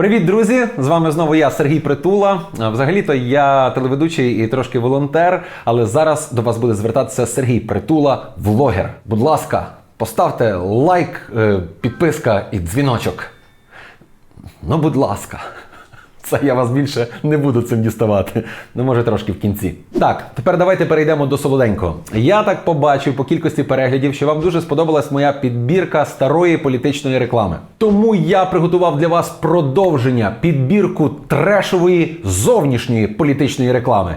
Привіт, друзі! З вами знову я, Сергій Притула. Взагалі-то я телеведучий і трошки волонтер, але зараз до вас буде звертатися Сергій Притула, влогер. Будь ласка, поставте лайк, е, підписка і дзвіночок. Ну, будь ласка. Це я вас більше не буду цим діставати. Ну, може, трошки в кінці. Так, тепер давайте перейдемо до солоденького. Я так побачив по кількості переглядів, що вам дуже сподобалась моя підбірка старої політичної реклами. Тому я приготував для вас продовження підбірку трешової зовнішньої політичної реклами.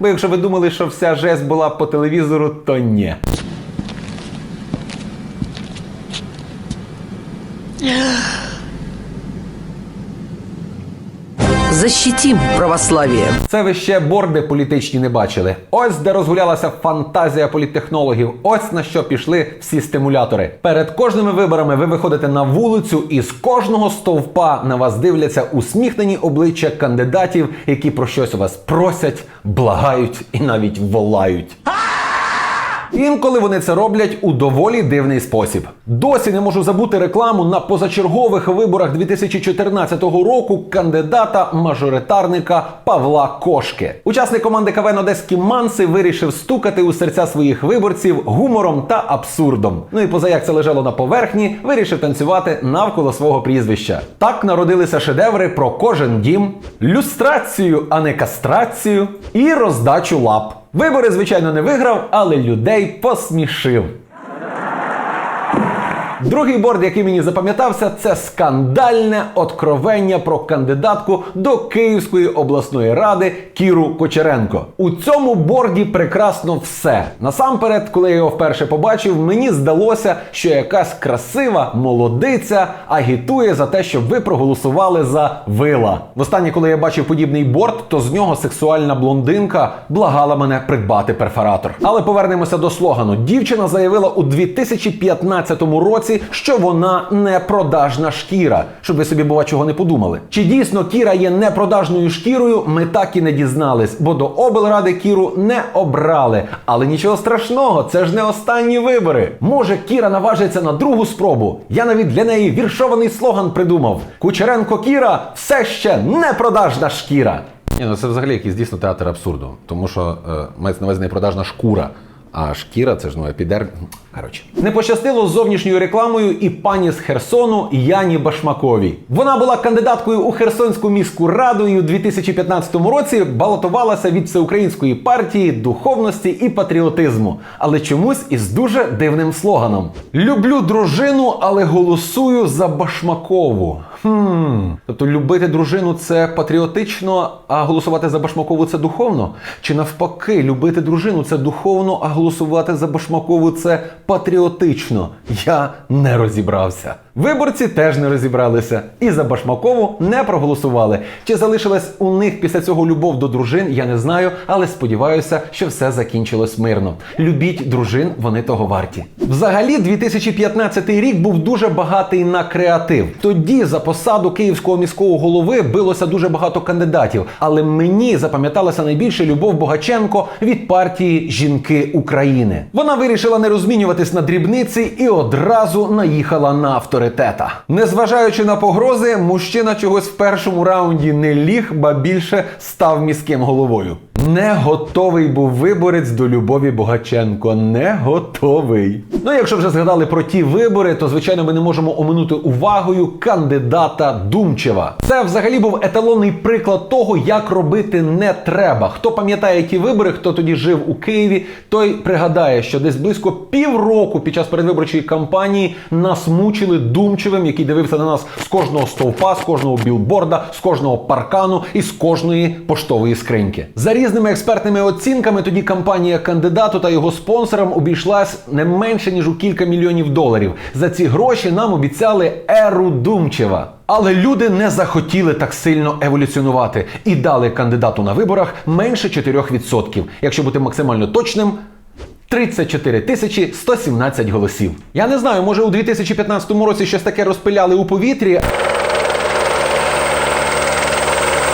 Бо якщо ви думали, що вся жесть була по телевізору, то ні. Защитим православие. Це ви ще борди політичні не бачили. Ось де розгулялася фантазія політтехнологів. Ось на що пішли всі стимулятори. Перед кожними виборами ви виходите на вулицю, і з кожного стовпа на вас дивляться усміхнені обличчя кандидатів, які про щось у вас просять, благають і навіть волають. Інколи вони це роблять у доволі дивний спосіб. Досі не можу забути рекламу на позачергових виборах 2014 року кандидата мажоритарника Павла Кошки. Учасник команди КВН Одеські Манси вирішив стукати у серця своїх виборців гумором та абсурдом. Ну і поза як це лежало на поверхні, вирішив танцювати навколо свого прізвища. Так народилися шедеври про кожен дім, люстрацію, а не кастрацію і роздачу лап. Вибори, звичайно, не виграв, але людей посмішив. Другий борд, який мені запам'ятався, це скандальне откровення про кандидатку до Київської обласної ради Кіру Кочеренко. У цьому борді прекрасно все. Насамперед, коли я його вперше побачив, мені здалося, що якась красива молодиця агітує за те, щоб ви проголосували за вила. Востаннє, коли я бачив подібний борд, то з нього сексуальна блондинка благала мене придбати перфоратор. Але повернемося до слогану. Дівчина заявила у 2015 році, що вона не продажна шкіра, щоб ви собі бува чого не подумали. Чи дійсно Кіра є непродажною шкірою? Ми так і не дізнались, бо до облради Кіру не обрали. Але нічого страшного, це ж не останні вибори. Може, Кіра наважиться на другу спробу. Я навіть для неї віршований слоган придумав: Кучеренко Кіра все ще непродажна шкіра. Ні, ну це взагалі якийсь дійсно театр абсурду, тому що е, мається на увазі непродажна шкура. А шкіра це ж ну епідер. Коротше. Не пощастило з зовнішньою рекламою і пані з Херсону Яні Башмаковій. Вона була кандидаткою у Херсонську міську раду і у 2015 році балотувалася від всеукраїнської партії духовності і патріотизму, але чомусь із дуже дивним слоганом: Люблю дружину, але голосую за Башмакову. Хм, тобто любити дружину це патріотично, а голосувати за Башмакову це духовно? Чи навпаки, любити дружину це духовно, а голосувати за Башмакову це патріотично? Я не розібрався. Виборці теж не розібралися і за Башмакову не проголосували. Чи залишилась у них після цього любов до дружин, я не знаю, але сподіваюся, що все закінчилось мирно. Любіть дружин, вони того варті. Взагалі, 2015 рік був дуже багатий на креатив. Тоді за посаду київського міського голови билося дуже багато кандидатів, але мені запам'яталася найбільше Любов Богаченко від партії Жінки України. Вона вирішила не розмінюватись на дрібниці і одразу наїхала на авторитета. Незважаючи на погрози, мужчина чогось в першому раунді не ліг, ба більше став міським головою. Не готовий був виборець до Любові Богаченко. Не готовий. Ну, якщо вже згадали про ті вибори, то звичайно ми не можемо оминути увагою кандидата Думчева. Це взагалі був еталонний приклад того, як робити не треба. Хто пам'ятає ті вибори, хто тоді жив у Києві, той пригадає, що десь близько півроку під час передвиборчої кампанії нас мучили Думчевим, який дивився на нас з кожного стовпа, з кожного білборда, з кожного паркану і з кожної поштової скриньки. За різними експертними оцінками тоді кампанія кандидату та його спонсорам обійшлась не менше ніж у кілька мільйонів доларів. За ці гроші нам обіцяли еру Думчева. Але люди не захотіли так сильно еволюціонувати і дали кандидату на виборах менше 4%. Якщо бути максимально точним, 34 тисячі 117 голосів. Я не знаю, може у 2015 році щось таке розпиляли у повітрі.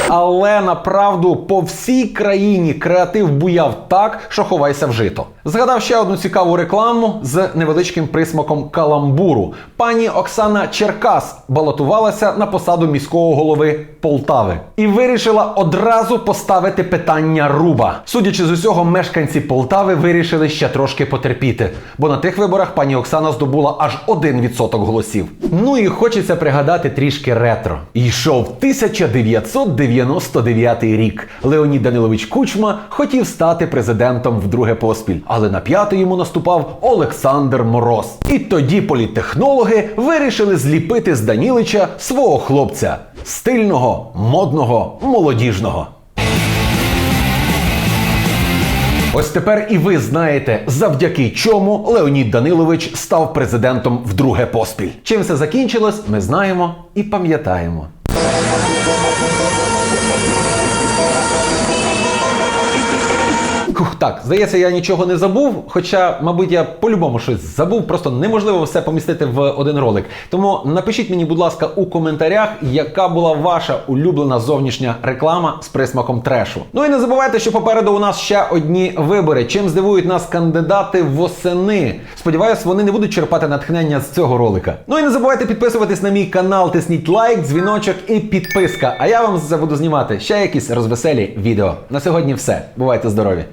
Але направду по всій країні креатив буяв так, що ховайся в жито. Згадав ще одну цікаву рекламу з невеличким присмаком каламбуру. Пані Оксана Черкас балотувалася на посаду міського голови Полтави і вирішила одразу поставити питання руба. Судячи з усього, мешканці Полтави вирішили ще трошки потерпіти, бо на тих виборах пані Оксана здобула аж 1% голосів. Ну і хочеться пригадати трішки ретро. Йшов 1999 рік. Леонід Данилович Кучма хотів стати президентом вдруге поспіль, але на п'ятий йому наступав Олександр Мороз. І тоді політтехнологи вирішили зліпити з Данілича свого хлопця стильного, модного, молодіжного. Ось тепер і ви знаєте, завдяки чому Леонід Данилович став президентом вдруге поспіль. Чим все закінчилось, ми знаємо і пам'ятаємо. Thank you. Так, здається, я нічого не забув. Хоча, мабуть, я по-любому щось забув, просто неможливо все помістити в один ролик. Тому напишіть мені, будь ласка, у коментарях, яка була ваша улюблена зовнішня реклама з присмаком трешу. Ну і не забувайте, що попереду у нас ще одні вибори. Чим здивують нас кандидати восени. Сподіваюсь, вони не будуть черпати натхнення з цього ролика. Ну і не забувайте підписуватись на мій канал, тисніть лайк, дзвіночок і підписка. А я вам буду знімати ще якісь розвеселі відео. На сьогодні все. Бувайте здорові!